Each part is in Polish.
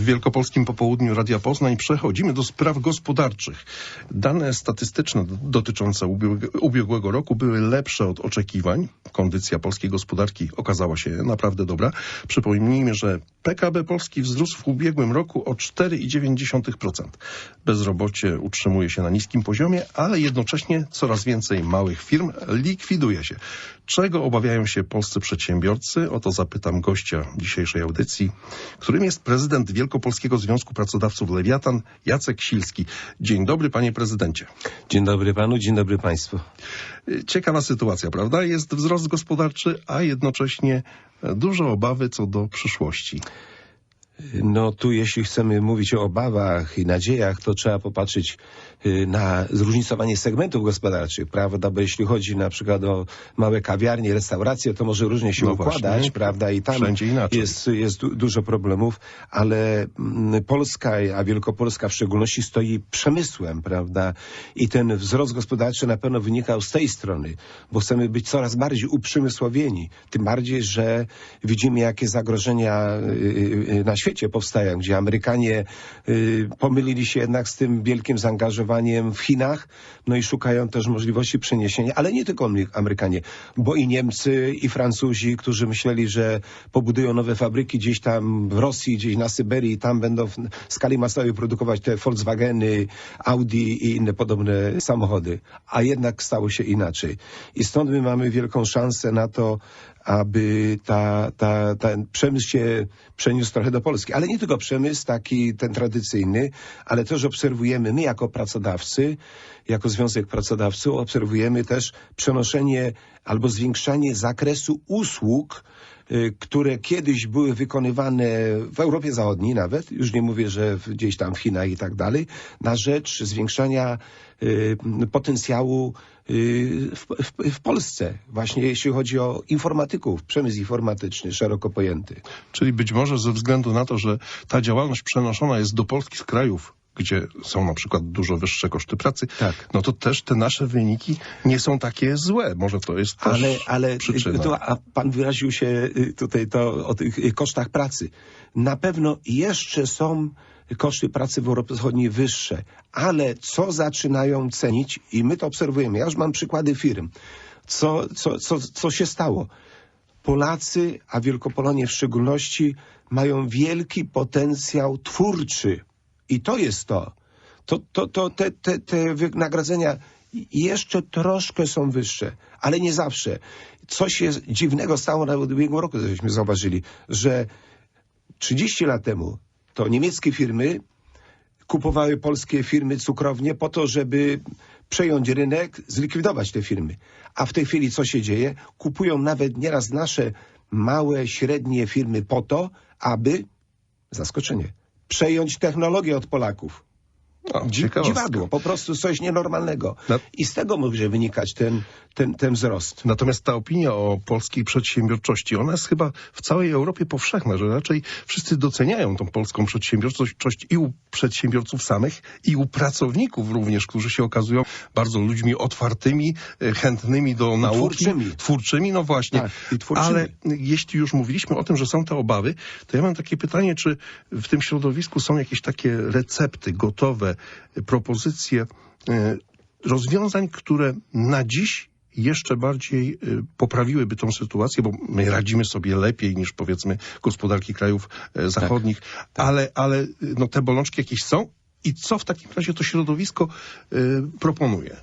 w Wielkopolskim Popołudniu Radia Poznań przechodzimy do spraw gospodarczych. Dane statystyczne dotyczące ubiegłego roku były lepsze od oczekiwań. Kondycja polskiej gospodarki okazała się naprawdę dobra. Przypomnijmy, że PKB Polski wzrósł w ubiegłym roku o 4,9%. Bezrobocie utrzymuje się na niskim poziomie, ale jednocześnie coraz więcej małych firm likwiduje się. Czego obawiają się polscy przedsiębiorcy? O to zapytam gościa dzisiejszej audycji, którym jest prezydent Wielkopolskiego Związku Pracodawców Lewiatan, Jacek Silski. Dzień dobry, panie prezydencie. Dzień dobry panu, dzień dobry państwu. Ciekawa sytuacja, prawda? Jest wzrost gospodarczy, a jednocześnie dużo obawy co do przyszłości. No tu jeśli chcemy mówić o obawach i nadziejach, to trzeba popatrzeć y, na zróżnicowanie segmentów gospodarczych, prawda? Bo jeśli chodzi na przykład o małe kawiarnie, restauracje, to może różnie się no układać, właśnie, prawda? I tam jest, jest du dużo problemów, ale mm, Polska, a Wielkopolska w szczególności stoi przemysłem, prawda? I ten wzrost gospodarczy na pewno wynikał z tej strony, bo chcemy być coraz bardziej uprzemysłowieni. Tym bardziej, że widzimy jakie zagrożenia y, y, na świecie świecie powstają, gdzie Amerykanie y, pomylili się jednak z tym wielkim zaangażowaniem w Chinach, no i szukają też możliwości przeniesienia, ale nie tylko Amerykanie, bo i Niemcy, i Francuzi, którzy myśleli, że pobudują nowe fabryki gdzieś tam w Rosji, gdzieś na Syberii, tam będą w skali masowej produkować te Volkswageny, Audi i inne podobne samochody, a jednak stało się inaczej. I stąd my mamy wielką szansę na to, aby ta, ta, ten przemysł się przeniósł trochę do Polski. Ale nie tylko przemysł taki ten tradycyjny, ale też obserwujemy my jako pracodawcy, jako Związek Pracodawców, obserwujemy też przenoszenie albo zwiększanie zakresu usług, y, które kiedyś były wykonywane w Europie Zachodniej nawet, już nie mówię, że gdzieś tam w Chinach i tak dalej, na rzecz zwiększania y, potencjału w, w, w, Polsce, właśnie jeśli chodzi o informatyków, przemysł informatyczny szeroko pojęty. Czyli być może ze względu na to, że ta działalność przenoszona jest do polskich krajów gdzie są na przykład dużo wyższe koszty pracy, tak. no to też te nasze wyniki nie są takie złe. Może to jest też ale, ale przyczyna. To, a pan wyraził się y, tutaj to o tych y, kosztach pracy. Na pewno jeszcze są koszty pracy w Europie Zachodniej wyższe, ale co zaczynają cenić i my to obserwujemy. Ja już mam przykłady firm. Co, co, co, co się stało? Polacy, a Wielkopolonie w szczególności, mają wielki potencjał twórczy i to jest to. To, to, to te, te, te wynagrodzenia jeszcze troszkę są wyższe, ale nie zawsze. Coś się dziwnego stało w ubiegłym roku, żeśmy zauważyli, że 30 lat temu to niemieckie firmy kupowały polskie firmy cukrownie po to, żeby przejąć rynek, zlikwidować te firmy. A w tej chwili co się dzieje? Kupują nawet nieraz nasze małe, średnie firmy po to, aby, zaskoczenie, przejąć technologię od Polaków. No, dziwadło, po prostu coś nienormalnego. Na... I z tego może wynikać ten, ten, ten wzrost. Natomiast ta opinia o polskiej przedsiębiorczości, ona jest chyba w całej Europie powszechna, że raczej wszyscy doceniają tą polską przedsiębiorczość i u przedsiębiorców samych, i u pracowników również, którzy się okazują bardzo ludźmi otwartymi, e, chętnymi do nauki. Twórczymi. Twórczymi, no właśnie. Tak, Ale jeśli już mówiliśmy o tym, że są te obawy, to ja mam takie pytanie, czy w tym środowisku są jakieś takie recepty gotowe, propozycje e, rozwiązań, które na dziś jeszcze bardziej e, poprawiłyby tą sytuację, bo my radzimy sobie lepiej niż powiedzmy gospodarki krajów e, zachodnich, tak, tak. ale, ale no, te bolączki jakieś są i co w takim razie to środowisko proponuje?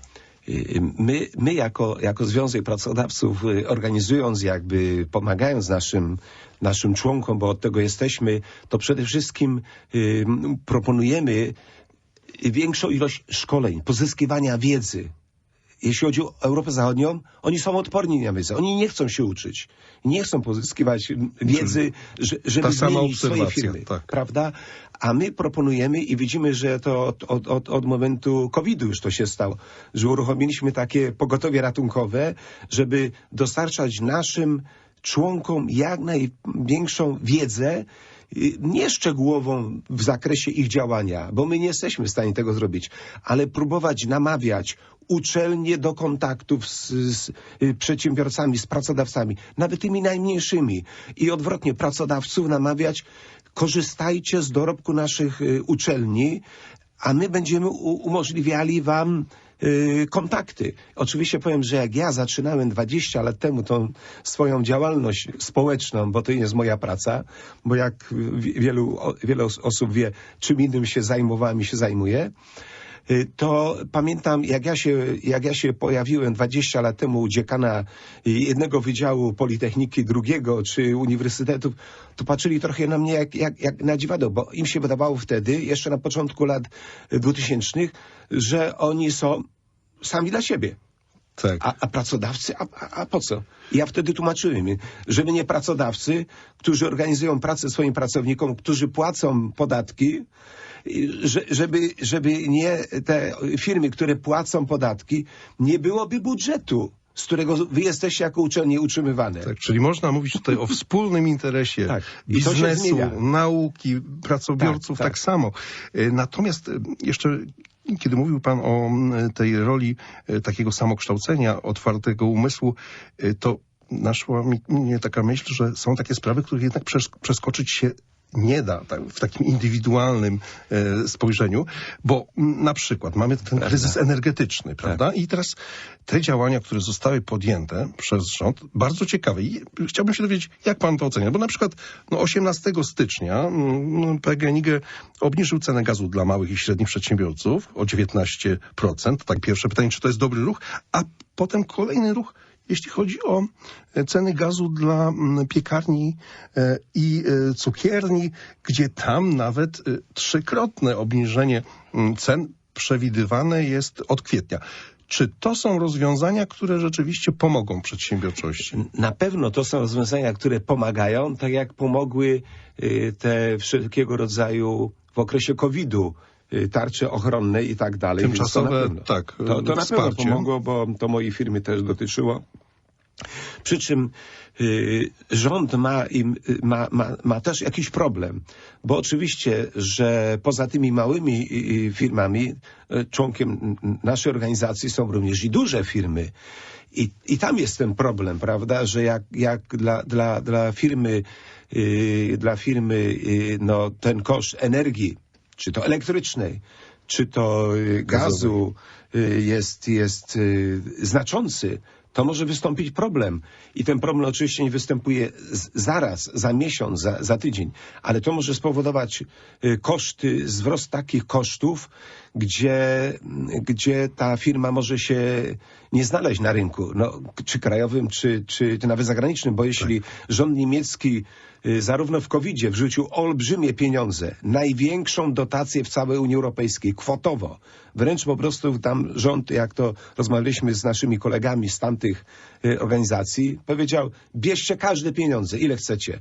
My, my jako, jako Związek Pracodawców organizując jakby, pomagając naszym, naszym członkom, bo od tego jesteśmy, to przede wszystkim y, proponujemy większą ilość szkoleń, pozyskiwania wiedzy. Jeśli chodzi o Europę Zachodnią, oni są odporni na wiedzę. Oni nie chcą się uczyć. Nie chcą pozyskiwać wiedzy, żeby zmienić swoje firmy. Tak. Prawda? A my proponujemy i widzimy, że to od, od, od, od momentu COVID-u już to się stało, że uruchomiliśmy takie pogotowie ratunkowe, żeby dostarczać naszym członkom jak największą wiedzę, nie szczegółową w zakresie ich działania, bo my nie jesteśmy w stanie tego zrobić, ale próbować namawiać uczelnie do kontaktów z, z y, przedsiębiorcami, z pracodawcami, nawet tymi najmniejszymi. I odwrotnie pracodawców namawiać korzystajcie z dorobku naszych y, uczelni, a my będziemy umożliwiali wam y, kontakty. Oczywiście powiem, że jak ja zaczynałem 20 lat temu tą swoją działalność społeczną, bo to nie jest moja praca, bo jak wielu, wiele osób wie, czym innym się zajmowałem i się zajmuję, Y, to pamiętam, jak ja się, jak ja się pojawiłem 20 lat temu u dziekana jednego wydziału Politechniki, drugiego czy uniwersytetów, to patrzyli trochę na mnie jak, jak, jak na dziwadło, bo im się wydawało wtedy, jeszcze na początku lat 2000, że oni są sami dla siebie. Tak. A, a, pracodawcy, a, a, a, po co? ja wtedy tłumaczyłem, żeby nie pracodawcy, którzy organizują pracę swoim pracownikom, którzy płacą podatki, żeby, żeby nie te firmy, które płacą podatki, nie byłoby budżetu z którego wy jesteście jako uczelnie utrzymywane. Tak, czyli można mówić tutaj o wspólnym interesie tak. biznesu, nauki, pracobiorców tak, tak. tak samo. E, natomiast e, jeszcze kiedy mówił Pan o tej roli e, takiego samokształcenia, otwartego umysłu, to naszła mi mnie taka myśl, że są takie sprawy, które jednak przeskoczyć się nie da tak, w takim indywidualnym e, spojrzeniu, bo m, na przykład mamy ten kryzys energetyczny, prawda? Tak. I teraz te działania, które zostały podjęte przez rząd, bardzo ciekawe. I chciałbym się dowiedzieć, jak pan to ocenia, bo na przykład no, 18 stycznia mm, PGNiG obniżył cenę gazu dla małych i średnich przedsiębiorców o 19%. Tak, pierwsze pytanie, czy to jest dobry ruch, a potem kolejny ruch jeśli chodzi o e, ceny gazu dla mm, piekarni e, i e, cukierni, gdzie tam nawet trzykrotne obniżenie mm, cen przewidywane jest od kwietnia. Czy to są rozwiązania, które rzeczywiście pomogą przedsiębiorczości? Na pewno to są rozwiązania, które pomagają, tak jak pomogły te wszelkiego rodzaju w okresie COVID-u tarcze ochronne i tak dalej. Tymczasowe, to tak. To, to na pewno pomogło, bo to mojej firmy też dotyczyło. Przy czym y, rząd ma, im, y, ma, ma, ma też jakiś problem, bo oczywiście, że poza tymi małymi y, firmami, członkiem naszej organizacji są również i duże firmy. I, i tam jest ten problem, prawda, że jak, jak dla, dla, dla firmy, dla firmy no, ten koszt energii, czy to elektrycznej, czy to gazu jest, jest znaczący, to może wystąpić problem. I ten problem oczywiście nie występuje zaraz, za miesiąc, za, za tydzień, ale to może spowodować y, koszty, wzrost takich kosztów, gdzie, gdzie ta firma może się nie znaleźć na rynku, no, czy krajowym, czy, czy, czy nawet zagranicznym, bo jeśli tak. rząd niemiecki y, zarówno w covid wrzucił olbrzymie pieniądze, największą dotację w całej Unii Europejskiej, kwotowo. Wręcz po prostu tam rząd, jak to rozmawialiśmy z naszymi kolegami z tamtych y, organizacji, powiedział, bierzcie każde pieniądze, ile chcecie.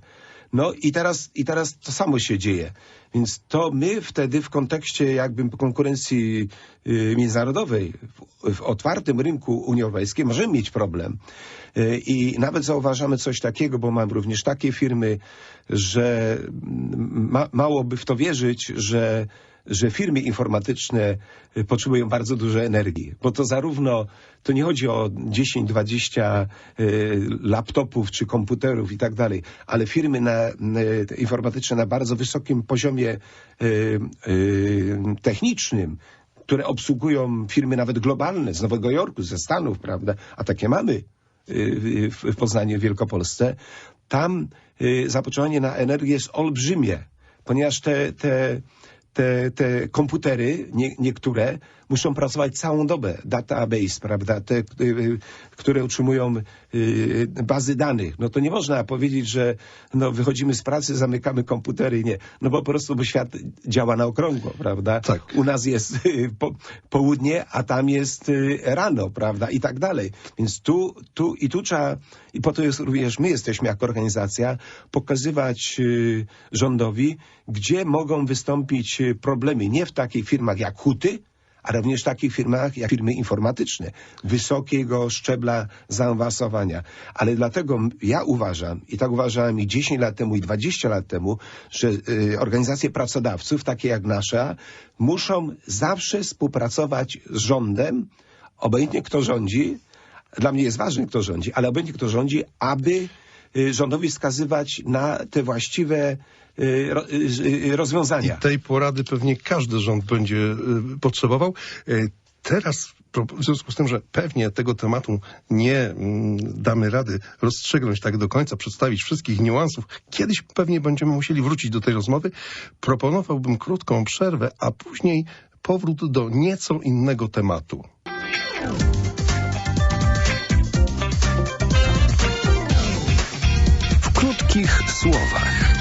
No i teraz, i teraz to samo się dzieje. Więc to my wtedy w kontekście jakby konkurencji y, międzynarodowej, w, w, otwartym rynku Unii Europejskiej możemy mieć problem. Y, I nawet zauważamy coś takiego, bo mam również takie firmy, że ma, mało by w to wierzyć, że że firmy informatyczne y, potrzebują bardzo dużo energii, bo to zarówno, to nie chodzi o 10-20 y, laptopów czy komputerów i tak dalej, ale firmy na, informatyczne na bardzo wysokim poziomie y, technicznym, które obsługują firmy nawet globalne z Nowego Jorku, ze Stanów, prawda, a takie mamy w Poznaniu, w Wielkopolsce, tam zapotrzebowanie na energię jest olbrzymie, ponieważ te, te te, te komputery, nie, niektóre, muszą pracować całą dobę. Database, prawda, te, y, które utrzymują y, bazy danych. No to nie można powiedzieć, że no, wychodzimy z pracy, zamykamy komputery. Nie. No bo po prostu bo świat działa na okrągło, prawda? Tak. U nas jest y, po, południe, a tam jest rano, prawda? I tak dalej. Więc tu, tu i tu trzeba, i po to jest również my jesteśmy jako organizacja, pokazywać rządowi, gdzie mogą wystąpić problemy. Nie w takich firmach jak Huty, a również w takich firmach jak firmy informatyczne, wysokiego szczebla zaawansowania. Ale dlatego ja uważam, i tak uważałem i 10 lat temu, i 20 lat temu, że y, organizacje pracodawców, takie jak nasza, muszą zawsze współpracować z rządem, obojętnie kto rządzi, dla mnie jest ważne, kto rządzi, ale obojętnie kto rządzi, aby rządowi wskazywać na te właściwe y, y, y, rozwiązania. I tej porady pewnie każdy rząd będzie y, potrzebował. Y, Teraz w związku z tym, że pewnie tego tematu nie mm, damy rady rozstrzygnąć tak do końca, przedstawić wszystkich niuansów, kiedyś pewnie będziemy musieli wrócić do tej rozmowy, proponowałbym krótką przerwę, a później powrót do nieco innego tematu. W krótkich słowach.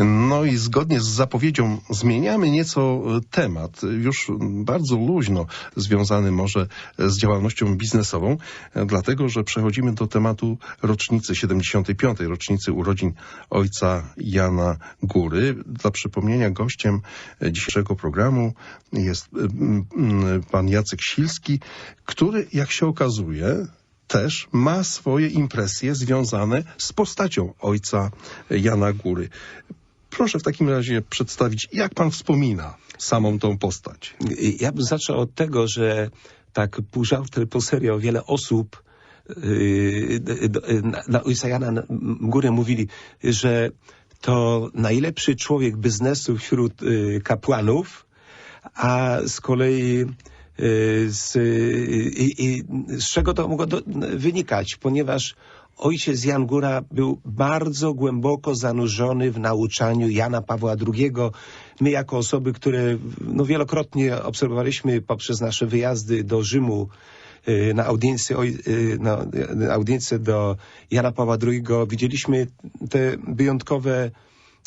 No i zgodnie z zapowiedzią zmieniamy nieco e, temat, już bardzo luźno związany może z działalnością biznesową, e, dlatego że przechodzimy do tematu rocznicy, 75. rocznicy urodzin ojca Jana Góry. Dla przypomnienia gościem e, dzisiejszego programu jest e, pan Jacek Silski, który jak się okazuje też ma swoje impresje związane z postacią ojca Jana Góry. Proszę w takim razie przedstawić, jak pan wspomina samą tą postać. Ja bym zaczął od tego, że tak pół żartem, pół serio wiele osób yy, d- na, ojca Jana Górę mówili, że to najlepszy człowiek biznesu wśród yy, kapłanów, a z kolei yy, z, i, i, z czego to mogło do, wynikać? Ponieważ ojciec Jan Góra był bardzo głęboko zanurzony w nauczaniu Jana Pawła II. My jako osoby, które no, wielokrotnie obserwowaliśmy poprzez nasze wyjazdy do Rzymu, y, na audiencję, y, na audiencję do Jana Pawła II widzieliśmy te wyjątkowe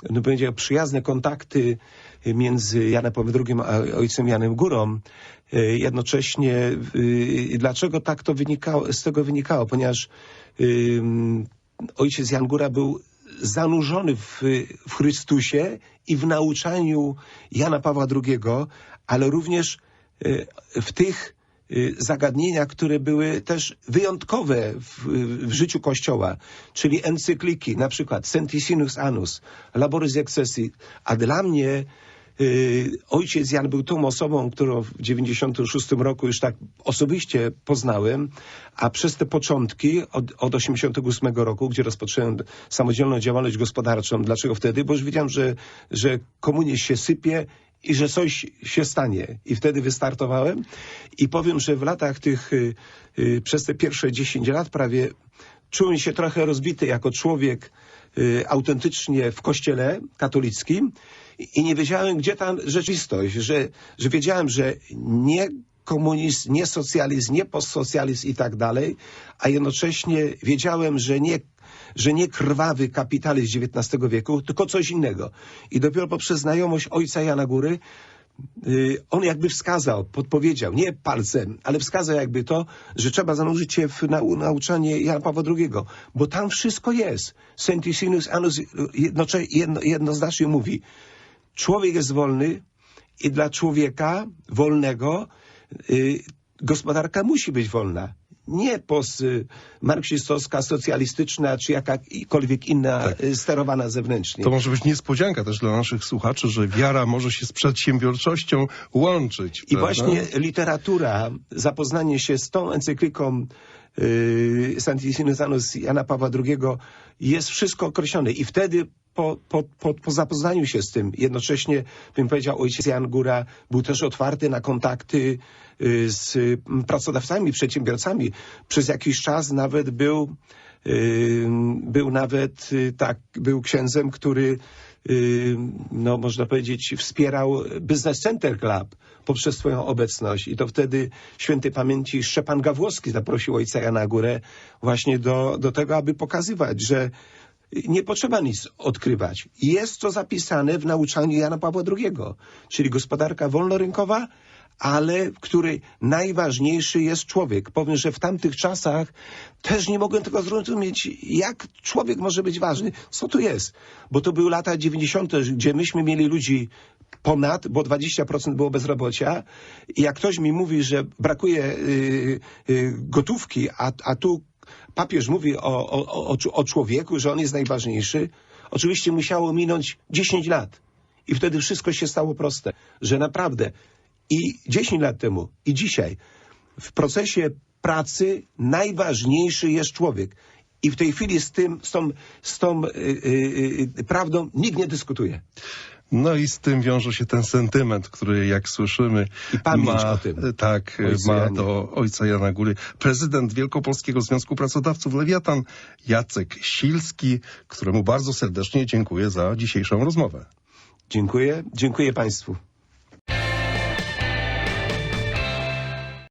no będzie przyjazne kontakty między Janem Pawłem II a ojcem Janem Górą. E, Jednocześnie y, dlaczego tak to wynikało, z tego wynikało? Ponieważ ojciec Jan Góra był zanurzony w, w Chrystusie i w nauczaniu Jana Pawła II, ale również y, w tych y, zagadnienia, które były też wyjątkowe w, w życiu Kościoła, czyli encykliki, na przykład Sentisinus Annus, Laboris Excessi, a dla mnie ojciec Jan był tą osobą, którą w 96 roku już tak osobiście poznałem, a przez te początki od, od 88 roku, gdzie rozpocząłem samodzielną działalność gospodarczą. Dlaczego wtedy? Bo już wiedziałem, że, że komunizm się sypie i że coś się stanie. I wtedy wystartowałem i powiem, że w latach tych, y, y, przez te pierwsze 10 lat prawie czułem się trochę rozbity jako człowiek y, autentycznie w kościele katolickim i, nie wiedziałem, gdzie ta rzeczywistość, że, że wiedziałem, że nie komunizm, nie socjalizm, nie postsocjalizm i tak dalej, a jednocześnie wiedziałem, że nie że nie krwawy kapitalizm XIX wieku, tylko coś innego. I dopiero poprzez znajomość ojca Jana Góry y, on jakby wskazał, podpowiedział, nie palcem, ale wskazał jakby to, że trzeba zanurzyć się w nau nauczanie Jana Pawła II, bo tam wszystko jest. Sentisinus Annus jednocze- jedno, jednoznacznie mówi, człowiek jest wolny i dla człowieka wolnego y, gospodarka musi być wolna. Nie post y, marksistowska, socjalistyczna, czy jakakolwiek inna Tak. y, sterowana zewnętrznie. To może być niespodzianka też dla naszych słuchaczy, że wiara może się z przedsiębiorczością łączyć. I prawda? właśnie literatura, zapoznanie się z tą encykliką yy, Santissinus Annus Jana Pawła II jest wszystko określone. I wtedy po, po, po, po zapoznaniu się z tym, jednocześnie bym powiedział, ojciec Jan Góra był też otwarty na kontakty yy, z y, pracodawcami, przedsiębiorcami. Przez jakiś czas nawet był Yy, był nawet yy, tak, był księdzem, który no można powiedzieć wspierał Business Center Club poprzez swoją obecność i to wtedy świętej pamięci Szczepan Gawłowski zaprosił ojca Jana Górę właśnie do, do tego, aby pokazywać, że nie potrzeba nic odkrywać. Jest to zapisane w nauczaniu Jana Pawła II, czyli gospodarka wolnorynkowa, ale w której najważniejszy jest człowiek. Powiem, że w tamtych czasach też nie mogłem tego zrozumieć, jak człowiek może być ważny. Co tu jest? Bo to były lata 90., gdzie myśmy mieli ludzi ponad, bo 20% było bezrobocia i jak ktoś mi mówi, że brakuje y, y, gotówki, a, a tu papież mówi o, o, o, o człowieku, że on jest najważniejszy, oczywiście musiało minąć 10 lat. I wtedy wszystko się stało proste, że naprawdę i 10 lat temu, i dzisiaj w procesie pracy najważniejszy jest człowiek. I w tej chwili z tym, z tą, z tą y, y, y, prawdą nikt nie dyskutuje. No i z tym wiąże się ten sentyment, który jak słyszymy I pamięć ma, o tym. tak, Ojcu ma Janie. do ojca Jana Góry. Prezydent Wielkopolskiego Związku Pracodawców Lewiatan Jacek Silski, któremu bardzo serdecznie dziękuję za dzisiejszą rozmowę. Dziękuję, dziękuję Państwu.